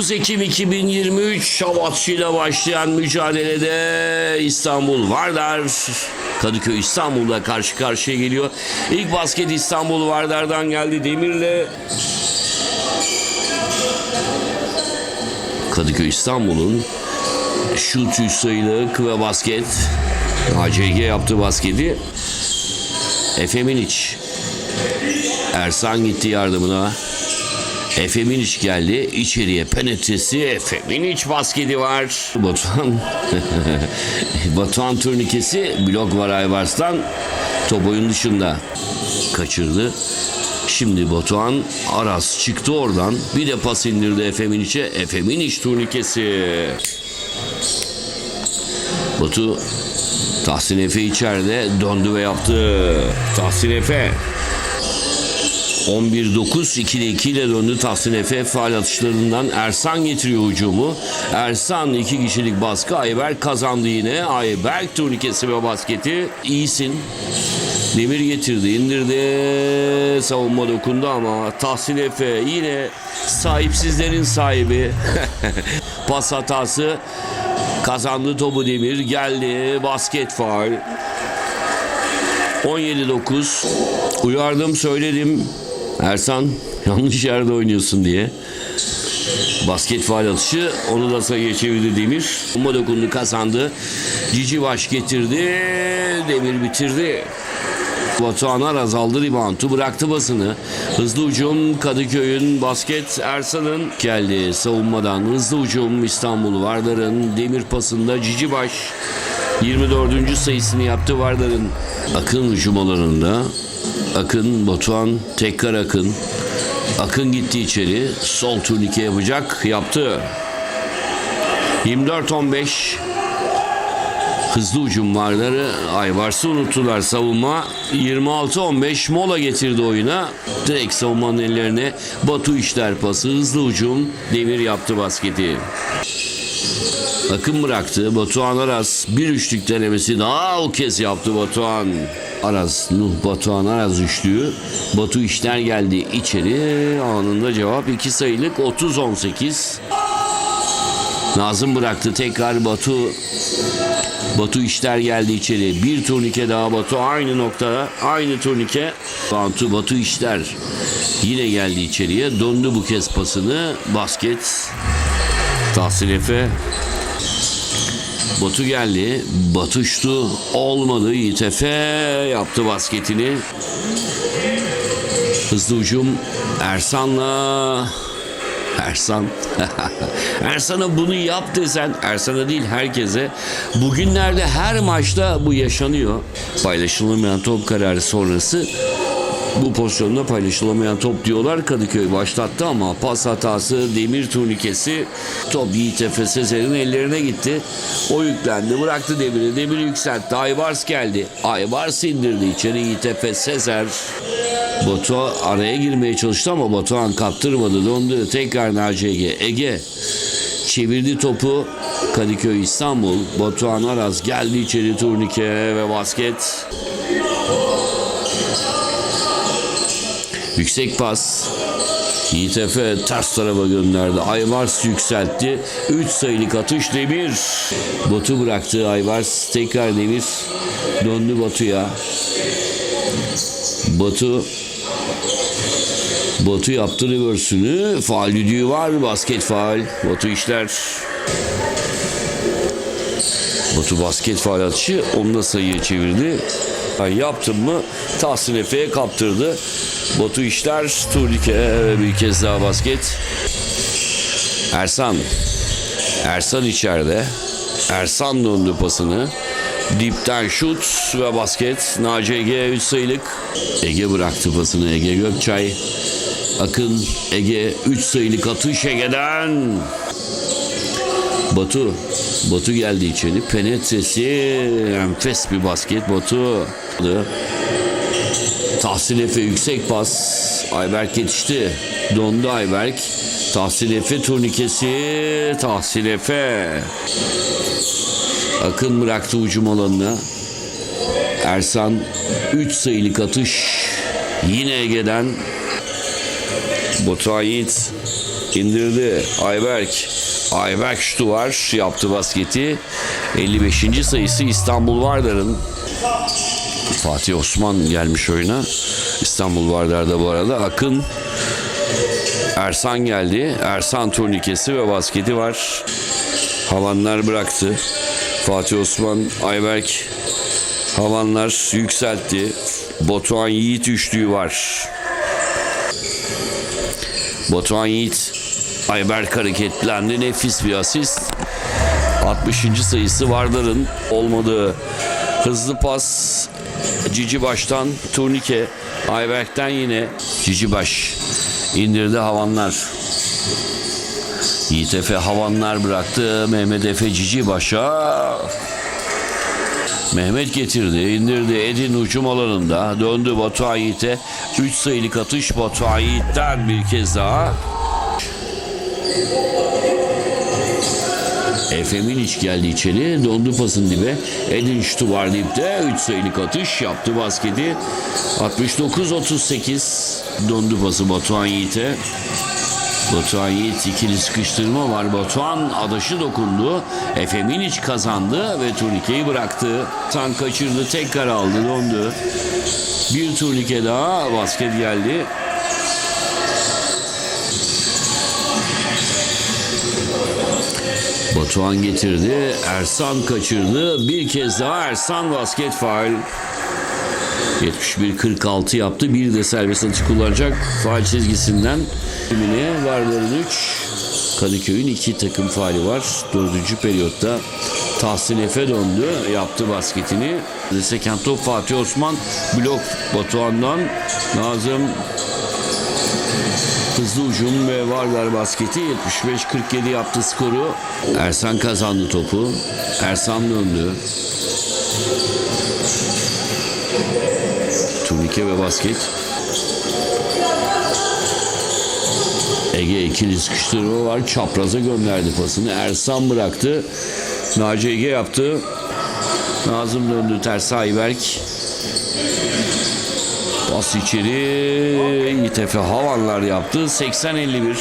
9 Ekim 2023 Şabatçı ile başlayan mücadelede İstanbul Vardar Kadıköy İstanbul'da karşı karşıya geliyor. İlk basket İstanbul Vardar'dan geldi Demir'le Kadıköy İstanbul'un şut üst sayılık ve basket ACG yaptı basketi. Efe Miniç Ersan gitti yardımına. Efe Miniç geldi. İçeriye penetresi Efe Miniç basketi var. Batuhan Batuhan turnikesi blok var Ayvars'tan. Top oyun dışında. Kaçırdı. Şimdi Batuhan Aras çıktı oradan. Bir de pas indirdi Efe Miniç'e. Efe Miniç turnikesi. Batu Tahsin Efe içeride döndü ve yaptı. Tahsin Efe 11-9 2'de 2 ile döndü Tahsin Efe. Faal atışlarından Ersan getiriyor hücumu. Ersan iki kişilik baskı. Ayberk kazandı yine. Ayberk turnikesi ve basketi. İyisin. Demir getirdi indirdi. Savunma dokundu ama Tahsin Efe yine sahipsizlerin sahibi. Pas hatası. Kazandı topu Demir. Geldi. Basket faal. 17-9 uyardım söyledim Ersan yanlış yerde oynuyorsun diye. Basket faal atışı onu da sayıya çevirdi Demir. Bomba dokundu kazandı. Cici baş getirdi. Demir bitirdi. Batuhan Araz aldı reboundu bıraktı basını. Hızlı ucum Kadıköy'ün basket Ersan'ın geldi savunmadan. Hızlı ucum İstanbul Vardar'ın demir pasında Cici baş 24. sayısını yaptı Vardar'ın. Akın hücum alanında Akın, Batuhan, tekrar Akın. Akın gitti içeri. Sol turnike yapacak. Yaptı. 24-15 Hızlı ucum varları Ayvars'ı unuttular savunma 26-15 mola getirdi oyuna direkt savunmanın ellerine Batu işler pası hızlı ucum Demir yaptı basketi Akın bıraktı Batuhan Aras bir üçlük denemesi daha o kez yaptı Batuhan Aras Nuh Batuhan Aras üçlüğü Batu işler geldi içeri anında cevap 2 sayılık 30-18 Nazım bıraktı tekrar Batu Batu işler geldi içeri. Bir turnike daha Batu aynı noktada. Aynı turnike. Batu Batu işler. Yine geldi içeriye. Döndü bu kez pasını. Basket. Tahsin Efe. Batu geldi. Batuştu. Olmadı. Yiğit Efe yaptı basketini. Hızlı ucum. Ersan'la Ersan. Ersan'a bunu yap desen, Ersan'a değil herkese. Bugünlerde her maçta bu yaşanıyor. Paylaşılamayan top kararı sonrası bu pozisyonda paylaşılamayan top diyorlar. Kadıköy başlattı ama pas hatası demir turnikesi. Top Yiğit Efe Sezer'in ellerine gitti. O yüklendi bıraktı demiri. Demiri yükseltti. Aybars geldi. Aybars indirdi. İçeri Yiğit Efe Sezer. Batu araya girmeye çalıştı ama Batuhan kaptırmadı. Döndü. Tekrar NCG Ege. Çevirdi topu. Kadıköy İstanbul. Batuhan Aras geldi içeri turnike ve basket Yüksek pas. Yiğit Efe ters tarafa gönderdi. Ayvars yükseltti. 3 sayılık atış Demir. Batu bıraktı Ayvars. Tekrar Demir. Döndü Batu'ya. Batu Batu yaptı reversünü. Faal düdüğü var. Basket faal. Batu işler. Batu basket faal atışı. Onu da sayıya çevirdi. Yaptım mı Tahsin Efe'ye kaptırdı. Batu işler turnike bir kez daha basket. Ersan. Ersan içeride. Ersan döndü pasını. Dipten şut ve basket. Naci Ege 3 sayılık. Ege bıraktı pasını. Ege Gökçay. Akın Ege 3 sayılık atış Ege'den. Batu. Batu geldi içeri. Penetresi. Enfes bir basket Batu. Tahsin Efe yüksek pas. Ayberk yetişti. Dondu Ayberk. Tahsin Efe turnikesi. Tahsin Efe. Akın bıraktı ucum alanına. Ersan 3 sayılık atış. Yine Ege'den. Batuhan Yiğit indirdi. Ayberk. Ayberk şutu var. Yaptı basketi. 55. sayısı İstanbul Vardar'ın. Fatih Osman gelmiş oyuna. İstanbul Vardar'da bu arada. Akın Ersan geldi. Ersan turnikesi ve basketi var. Havanlar bıraktı. Fatih Osman, Ayberk havanlar yükseltti. Batuhan Yiğit üçlüğü var. Batuhan Yiğit Ayberk hareketlendi. Nefis bir asist. 60. sayısı Vardar'ın olmadığı hızlı pas Cici Baş'tan turnike Ayberk'ten yine Cici Baş indirdi havanlar. Yiğit Efe havanlar bıraktı. Mehmet Efe Cici Baş'a Mehmet getirdi, indirdi. Edin hücum alanında. Döndü Batuhan Yiğit'e. 3 sayılık atış Batuhan Yiğit'ten bir kez daha. Efe Miliç geldi içeri. Dondu pasın dibe. Edin şutu var dipte. 3 sayılık atış yaptı basketi. 69-38 dondu pası Batuhan Yiğit'e. Batuhan Yiğit ikili sıkıştırma var. Batuhan adaşı dokundu. Efe Miliç kazandı ve turnikeyi bıraktı. Tan kaçırdı. Tekrar aldı. Dondu. Bir turnike daha. Basket geldi. Batuhan getirdi. Ersan kaçırdı. Bir kez daha Ersan basket faul. 71-46 yaptı. Bir de serbest atış kullanacak. Faal çizgisinden. Emine Varların 3. Kadıköy'ün iki takım faali var. Dördüncü periyotta Tahsin Efe döndü. Yaptı basketini. Seken top Fatih Osman. Blok Batuhan'dan. Nazım Hızlı ucum ve Varlar basketi 75-47 yaptı skoru. Ersan kazandı topu. Ersan döndü. Turnike ve basket. Ege ikili sıkıştırma var. Çapraza gönderdi pasını. Ersan bıraktı. Naci Ege yaptı. Nazım döndü ters Ayberk. Pas içeri. İTF havanlar yaptı. 80-51.